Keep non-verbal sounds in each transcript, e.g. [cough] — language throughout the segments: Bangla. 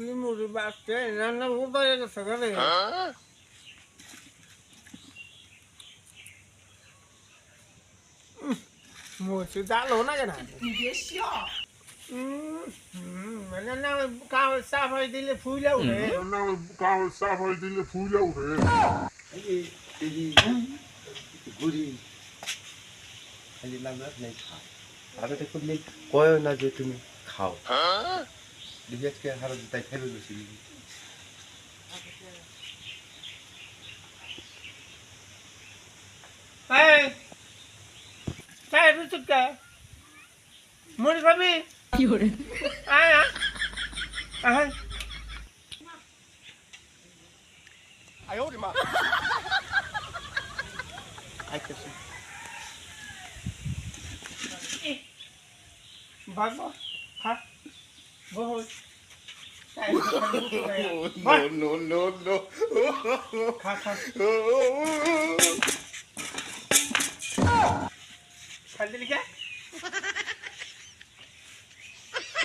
কি মুড়ি বাড়ছে রান্না ভূত হয়ে গেছে ঘরে। মুড়ি ডাল হো না কেন? মানে কাগজ সাফ হয়ে দিলে ফুইলা উঠে। কাগজ সাফ হয়ে দিলে ফুইলা উঠে। ঘুরি। খালি লাগলাম নাই খাও আগে দেখুন কয় না যে তুমি খাও। হ্যাঁ? ডিজেটকে হার তাই ফেলে দিছি। এই তাই রুচুকা মনে ভাবি কি হরে আয় আয়। [laughs] नो नो नो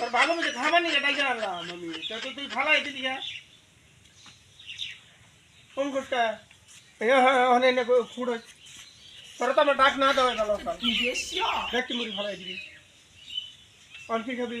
पर बाबा मुझे खावा नहीं कटाई जा रहा मम्मी तो तू खाला इतनी क्या? कौन कुटका ये होने ने को फ़ूड सरता तो में डाक ना दो ये लोग का देख की खाला इतनी और की कभी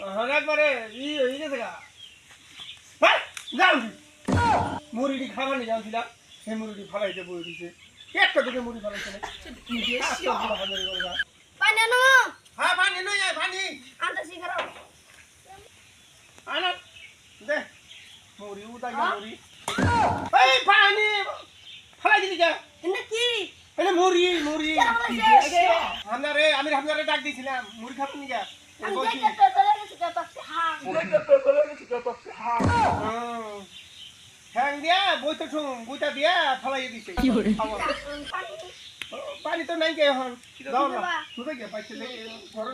একবারে ই হয়ে গেছে গা। যাও মুড়িটি খাবার নিয়ে হ্যাঁ, দে মুড়ি উদা মুড়ি। এই পানি। ফালাই দিলি যা। কি? এটা মুড়ি মুড়ি। আমরা রে আমি আপনারে ডাক দিয়েছিলাম মুড়ি খাবেন যা? হ্যাঁ দিয়া বইতে শুন বইটা দিয়া ফালাই দিছে। পানি তো নাই কে এখন দাও না। তুই কে পাইছে ঘরে